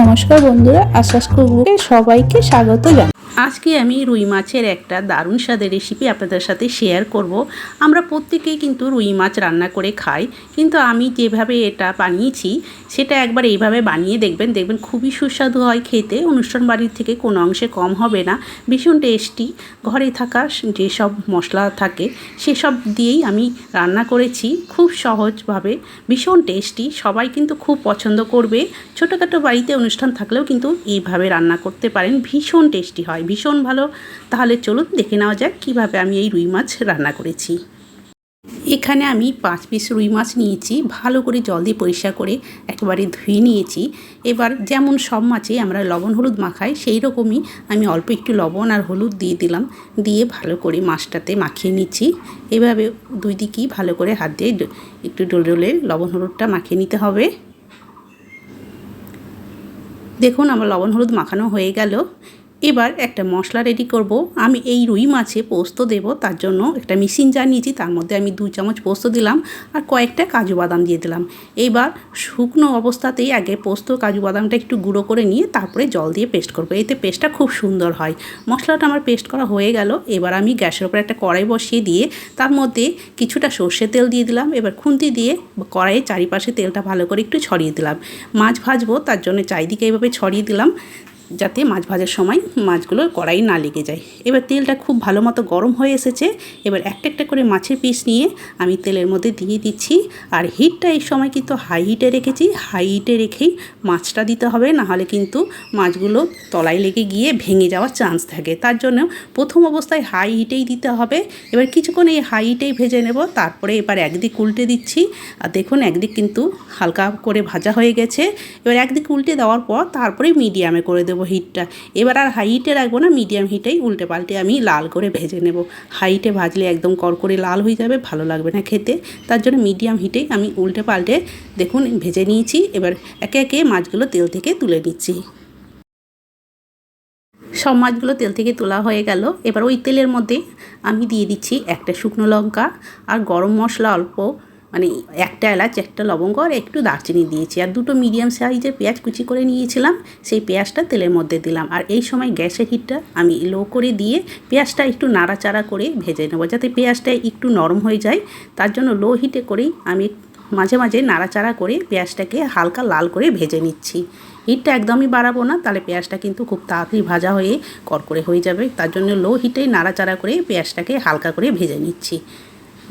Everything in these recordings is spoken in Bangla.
নমস্কার বন্ধুরা আশ্বাস কুকুরকে সবাইকে স্বাগত জানাই। আজকে আমি রুই মাছের একটা দারুণ স্বাদের রেসিপি আপনাদের সাথে শেয়ার করব। আমরা প্রত্যেকেই কিন্তু রুই মাছ রান্না করে খাই, কিন্তু আমি যেভাবে এটা বানিয়েছি, সেটা একবার এইভাবে বানিয়ে দেখবেন দেখবেন খুবই সুস্বাদু হয় খেতে, অনুষ্ঠান বাড়ির থেকে কোনো অংশে কম হবে না, ভীষণ টেস্টি ঘরে থাকা যেসব মশলা থাকে, সেসব দিয়েই আমি রান্না করেছি, খুব সহজভাবে, ভীষণ টেস্টি সবাই কিন্তু খুব পছন্দ করবে। ছোটোখাটো বাড়িতে অনুষ্ঠান থাকলেও কিন্তু এইভাবে রান্না করতে পারেন, ভীষণ টেস্টি হয়। ভীষণ ভালো। তাহলে চলুন দেখে নেওয়া যাক কীভাবে আমি এই রুই মাছ রান্না করেছি। এখানে আমি পাঁচ পিস রুই মাছ নিয়েছি, ভালো করে জল দিয়ে পরিষ্কার করে একেবারে ধুয়ে নিয়েছি। এবার যেমন সব মাছে আমরা লবণ, হলুদ মাখাই, সেই রকমই আমি অল্প একটু লবণ আর হলুদ দিয়ে দিলাম। দিয়ে ভালো করে মাছটাতে মাখিয়ে নিচ্ছি। এভাবে দুই দিকেই ভালো করে হাত দিয়ে একটু ডোলে ডোলে লবণ, হলুদটা মাখিয়ে নিতে হবে। দেখুন আমার লবণ, হলুদ মাখানো হয়ে গেল। এবার একটা মশলা রেডি করব। আমি এই রুই মাছে পোস্ত দেব, তার জন্য একটা মিক্সিং জার নিয়েছি, তার মধ্যে আমি দু চামচ পোস্ত দিলাম আর কয়েকটা কাজু বাদাম দিয়ে দিলাম। এবার শুকনো অবস্থাতেই আগে পোস্ত, কাজু বাদামটা একটু গুঁড়ো করে নিয়ে তারপরে জল দিয়ে পেস্ট করব। এতে পেস্টটা খুব সুন্দর হয়। মশলাটা আমার পেস্ট করা হয়ে গেল। এবার আমি গ্যাসের উপরে একটা কড়াই বসিয়ে দিয়ে তার মধ্যে কিছুটা সর্ষে তেল দিয়ে দিলাম। এবার খুন্তি দিয়ে কড়াইয়ের চারিপাশে তেলটা ভালো করে একটু ছড়িয়ে দিলাম। মাছ ভাজবো, তার জন্য চারিদিকে এইভাবে ছড়িয়ে দিলাম। যাতে মাছ ভাজার সময় মাছগুলো কড়াই না লেগে যায়। এবার তেলটা খুব ভালো মতো গরম হয়ে এসেছে। এবার একটা একটা করে মাছের পিস নিয়ে আমি তেলের মধ্যে দিয়ে দিচ্ছি। আর হিটটা এই সময় কিন্তু হাই হিটে রেখেছি। হাই হিটে রেখেই মাছটা দিতে হবে, নাহলে কিন্তু মাছগুলো তলায় লেগে গিয়ে ভেঙে যাওয়ার চান্স থাকে। তার জন্য প্রথম অবস্থায় হাই হিটেই দিতে হবে। এবার কিছুক্ষণ এই হাই হিটেই ভেজে নেব। তারপরে এবার একদিক উল্টে দিচ্ছি। আর দেখুন, একদিক কিন্তু হালকা করে ভাজা হয়ে গেছে। এবার একদিক উল্টে দেওয়ার পর তারপরে মিডিয়ামে করে দেবো। হিটটা। এবার আর হাই হিটে রাখব না মিডিয়াম হিটেই উল্টে পাল্টে আমি লাল করে ভেজে নেব। হাইটে ভাজলে একদম করকরে লাল হয়ে যাবে, ভালো লাগবে না খেতে। তার জন্য মিডিয়াম হিটেই আমি উল্টে পাল্টে দেখুন ভেজে নিয়েছি, এবার একে একে মাছগুলো তেল থেকে তুলে নিচ্ছি। সব মাছগুলো তেল থেকে তোলা হয়ে গেল। এবার ওই তেলের মধ্যে আমি দিয়ে দিচ্ছি একটা শুকনো লঙ্কা আর গরম মশলা অল্প মানে একটা এলাচ, একটা লবঙ্গ আর একটু দারচিনি দিয়েছি। আর দুটো মিডিয়াম সাইজের পেঁয়াজ কুচি করে নিয়েছিলাম, সেই পেঁয়াজটা তেলের মধ্যে দিলাম। আর এই সময় গ্যাসের হিটটা আমি লো করে দিয়ে পেঁয়াজটা একটু নাড়াচাড়া করে ভেজে নেব, যাতে পেঁয়াজটা একটু নরম হয়ে যায়। তার জন্য লো হিটে করেই আমি মাঝে মাঝে নাড়াচাড়া করে পেঁয়াজটাকে হালকা লাল করে ভেজে নিচ্ছি। হিটটা একদমই বাড়াবো না, তাহলে পেঁয়াজটা কিন্তু খুব তাড়াতাড়ি ভাজা হয়ে করকরে হয়ে যাবে। তার জন্য লো হিটেই নাড়াচাড়া করে পেঁয়াজটাকে হালকা করে ভেজে নিচ্ছি।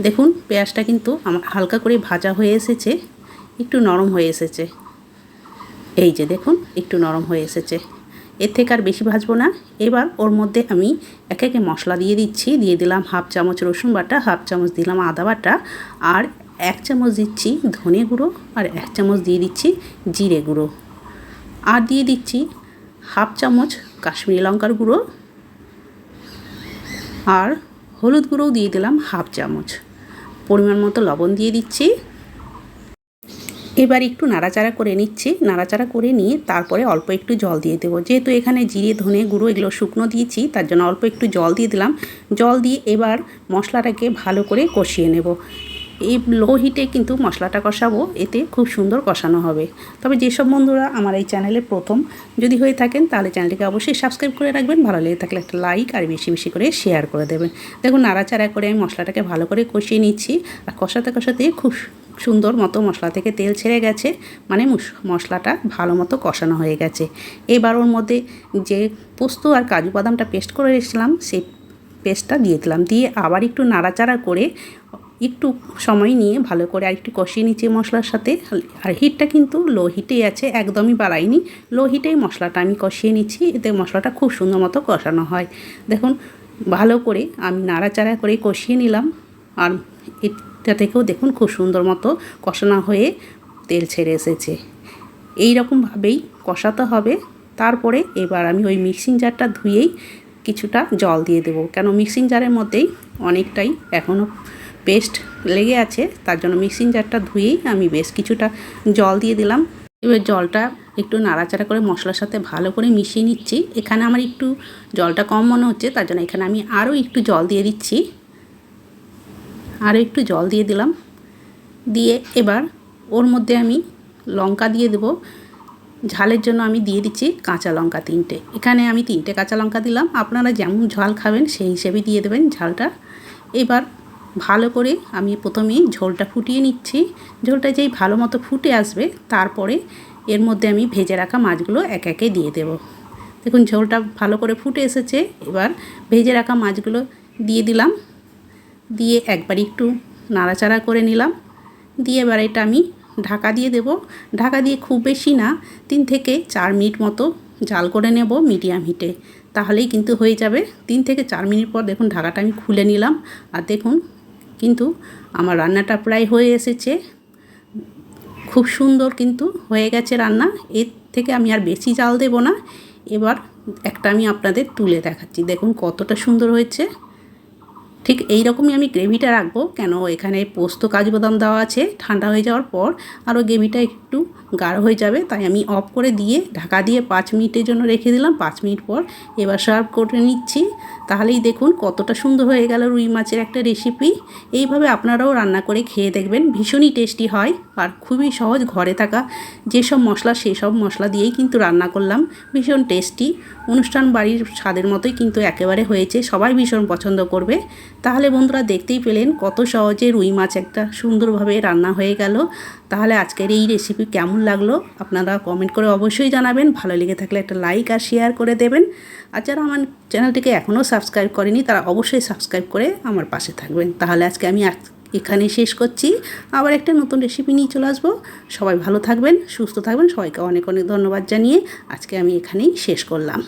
দেখুন, পেঁয়াজটা কিন্তু আমার হালকা করে ভাজা হয়ে এসেছে, একটু নরম হয়ে এসেছে। এই যে দেখুন, একটু নরম হয়ে এসেছে। এর থেকে আর বেশি ভাজবো না। এবার ওর মধ্যে আমি একে একে মশলা দিয়ে দিচ্ছি। দিয়ে দিলাম হাফ চামচ রসুন বাটা, হাফ চামচ দিলাম আদা বাটা, আর এক চামচ দিচ্ছি ধনে গুঁড়ো, আর এক চামচ দিয়ে দিচ্ছি জিরে গুঁড়ো। আর দিয়ে দিচ্ছি হাফ চামচ কাশ্মীরি লঙ্কার গুঁড়ো, আর হলুদ গুঁড়োও দিয়ে দিলাম হাফ চামচ। পরিমাণ মতো লবণ দিয়ে দিচ্ছি। এবার একটু নাড়াচাড়া করে নিচ্ছি। নাড়াচাড়া করে নিয়ে তারপরে অল্প একটু জল দিয়ে দেবো। যেহেতু এখানে জিরে, ধনে গুঁড়ো এগুলো শুকনো দিয়েছি, তার জন্য অল্প একটু জল দিয়ে দিলাম। জল দিয়ে এবার মশলাটাকে ভালো করে কষিয়ে নেব। এই লো হিটে কিন্তু মশলাটা কষাবো, এতে খুব সুন্দর কষানো হবে। তবে যেসব বন্ধুরা আমার এই চ্যানেলে প্রথম যদি হয়ে থাকেন, তাহলে চ্যানেলটিকে অবশ্যই সাবস্ক্রাইব করে রাখবেন, ভালো লেগে থাকলে একটা লাইক আর বেশি বেশি করে শেয়ার করে দেবেন। দেখুন, নাড়াচাড়া করে আমি মশলাটাকে ভালো করে কষিয়ে নিচ্ছি, আর কষাতে কষাতে খুব সুন্দর মতো মশলা থেকে তেল ছেড়ে গেছে মানে মশলাটা ভালো মতো কষানো হয়ে গেছে। এবার ওর মধ্যে যে পোস্ত আর কাজু বাদামটা পেস্ট করে রেখেছিলাম, সেই পেস্টটা দিয়ে দিলাম। দিয়ে আবার একটু নাড়াচাড়া করে একটু সময় নিয়ে ভালো করে আর একটু কষিয়ে নিচ্ছি মশলার সাথে। আর হিটটা কিন্তু লো হিটেই আছে, একদমই বাড়াইনি লো হিটেই মশলাটা আমি কষিয়ে নিচ্ছি, এতে মশলাটা খুব সুন্দর মতো কষানো হয়। দেখুন, ভালো করে আমি নাড়াচাড়া করে কষিয়ে নিলাম। আর এটা থেকেও দেখুন খুব সুন্দর মতো কষানো হয়ে তেল ছেড়ে এসেছে। এই রকমভাবেই কষাতে হবে। তারপরে এবার আমি ওই মিক্সিং জারটা ধুয়েই কিছুটা জল দিয়ে দেবো। কেন, মিক্সিং জারের মধ্যেই অনেকটাই এখনও পেস্ট লেগে আছে, তার জন্য মিক্সিং জারটা ধুয়েই আমি বেশ কিছুটা জল দিয়ে দিলাম। এবার জলটা একটু নাড়াচাড়া করে মশলার সাথে ভালো করে মিশিয়ে নিচ্ছি। এখানে আমার একটু জলটা কম মনে হচ্ছে, তার জন্য এখানে আমি আরও একটু জল দিয়ে দিচ্ছি। আরও একটু জল দিয়ে দিলাম। দিয়ে এবার ওর মধ্যে আমি লঙ্কা দিয়ে দেবো। ঝালের জন্য আমি দিয়ে দিচ্ছি কাঁচা লঙ্কা তিনটে। এখানে আমি তিনটে কাঁচা লঙ্কা দিলাম। আপনারা যেমন ঝাল খাবেন সেই হিসেবে দিয়ে দেবেন ঝালটা। এবার ভালো করে আমি প্রথমেই ঝোলটা ফুটিয়ে নিচ্ছি। ঝোলটা যেই ভালো মতো ফুটে আসবে, তারপরে এর মধ্যে আমি ভেজে রাখা মাছগুলো এক একে দিয়ে দেব। দেখুন, ঝোলটা ভালো করে ফুটে এসেছে। এবার ভেজে রাখা মাছগুলো দিয়ে দিলাম। দিয়ে একবার একটু নাড়াচাড়া করে নিলাম। দিয়ে এবার এটা আমি ঢাকা দিয়ে দেব। ঢাকা দিয়ে খুব বেশি না, তিন থেকে চার মিনিট মতো জাল করে নেব মিডিয়াম হিটে। তাহলেই কিন্তু হয়ে যাবে। তিন থেকে চার মিনিট পর দেখুন, ঢাকাটা আমি খুলে নিলাম। আর দেখুন কিন্তু আমার রান্নাটা প্রায় হয়ে এসেছে। খুব সুন্দর কিন্তু হয়ে গেছে রান্না। এর থেকে আমি আর বেশি জাল দেব না। এবার একটা আমি আপনাদের তুলে দেখাচ্ছি। দেখুন কতটা সুন্দর হয়েছে। ঠিক এই রকমই আমি গ্রেভিটা রাখব। কেন এখানে পোস্ত কাজু বাদাম দেওয়া আছে। ঠান্ডা হয়ে যাওয়ার পর আরও গ্রেভিটা একটু গাঢ় হয়ে যাবে, তাই আমি অফ করে দিয়ে ঢাকা দিয়ে পাঁচ মিনিটের জন্য রেখে দিলাম। পাঁচ মিনিট পর এবার সার্ভ করে নিচ্ছি। তাহলেই দেখুন কতটা সুন্দর হয়ে গেল রুই মাছের একটা রেসিপি এইভাবে আপনারাও রান্না করে খেয়ে দেখবেন, ভীষণই টেস্টি হয় আর খুবই সহজ ঘরে থাকা যেসব মশলা, সেসব মশলা দিয়েই কিন্তু রান্না করলাম। ভীষণ টেস্টি অনুষ্ঠান বাড়ির স্বাদের মতোই কিন্তু একেবারে হয়েছে, সবাই ভীষণ পছন্দ করবে। তাহলে বন্ধুরা দেখতেই পেলেন কত সহজে রুই মাছ একটা সুন্দরভাবে রান্না হয়ে গেল। তাহলে আজকের এই রেসিপি কেমন লাগল? আপনারা কমেন্ট করে অবশ্যই জানাবেন। ভালো লেগে থাকলে একটা লাইক আর শেয়ার করে দেবেন। আর যারা আমার চ্যানেলটিকে এখনও সাবস্ক্রাইব করেনি, তারা অবশ্যই সাবস্ক্রাইব করে আমার পাশে থাকবেন। তাহলে আজকে আমি এখানেই শেষ করছি। আবার একটা নতুন রেসিপি নিয়ে চলে আসব। সবাই ভালো থাকবেন, সুস্থ থাকবেন। সবাইকে অনেক অনেক ধন্যবাদ জানিয়ে আজকে আমি এখানেই শেষ করলাম।